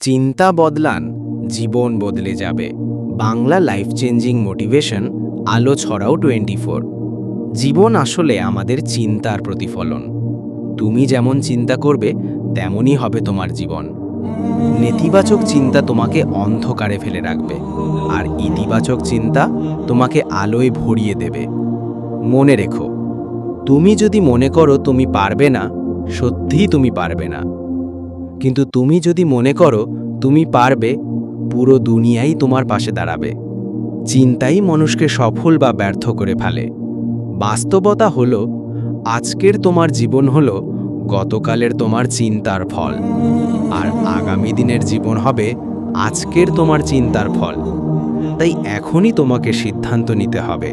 চিন্তা বদলান, জীবন বদলে যাবে। বাংলা লাইফ চেঞ্জিং মোটিভেশন আলো ছড়াও টোয়েন্টি জীবন আসলে আমাদের চিন্তার প্রতিফলন। তুমি যেমন চিন্তা করবে, তেমনই হবে তোমার জীবন। নেতিবাচক চিন্তা তোমাকে অন্ধকারে ফেলে রাখবে, আর ইতিবাচক চিন্তা তোমাকে আলোয় ভরিয়ে দেবে। মনে রেখো, তুমি যদি মনে করো তুমি পারবে না, সত্যিই তুমি পারবে না। কিন্তু তুমি যদি মনে করো, তুমি পারবে, পুরো দুনিয়াই তোমার পাশে দাঁড়াবে। চিন্তাই মানুষকে সফল বা ব্যর্থ করে ফেলে। বাস্তবতা হলো, আজকের তোমার জীবন হলো গতকালের তোমার চিন্তার ফল। আর আগামী দিনের জীবন হবে আজকের তোমার চিন্তার ফল। তাই এখনই তোমাকে সিদ্ধান্ত নিতে হবে।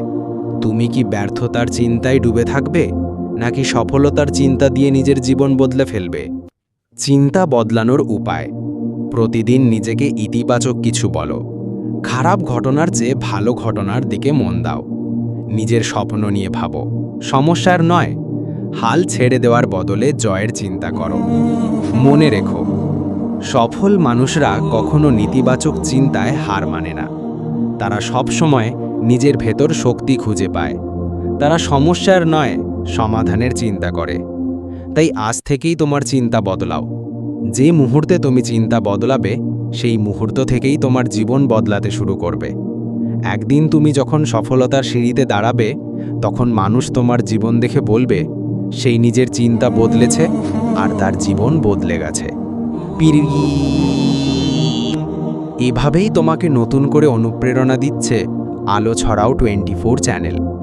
তুমি কি ব্যর্থতার চিন্তায় ডুবে থাকবে, নাকি সফলতার চিন্তা দিয়ে নিজের জীবন বদলে ফেলবে? চিন্তা বদলানোর উপায়। প্রতিদিন নিজেকে ইতিবাচক কিছু বলো। খারাপ ঘটনার চেয়ে ভালো ঘটনার দিকে মন দাও। নিজের স্বপ্ন নিয়ে ভাবো। সমস্যার নয়, হাল ছেড়ে দেওয়ার বদলে জয়ের চিন্তা করো। মনে রেখো, সফল মানুষরা কখনো নেতিবাচক চিন্তায় হার মানে না। তারা সব সময় নিজের ভেতর শক্তি খুঁজে পায়। তারা সমস্যার নয়, সমাধানের চিন্তা করে। তাই আজ থেকেই তোমার চিন্তা বদলাও। যে মুহূর্তে তুমি চিন্তা বদলাবে, সেই মুহূর্ত থেকেই তোমার জীবন বদলাতে শুরু করবে। একদিন তুমি যখন সফলতার সিঁড়িতে দাঁড়াবে, তখন মানুষ তোমার জীবন দেখে বলবে, সেই নিজের চিন্তা বদলেছে আর তার জীবন বদলে গেছে। এভাবেই তোমাকে নতুন করে অনুপ্রেরণা দিচ্ছে আলো ছড়াও টোয়েন্টি চ্যানেল।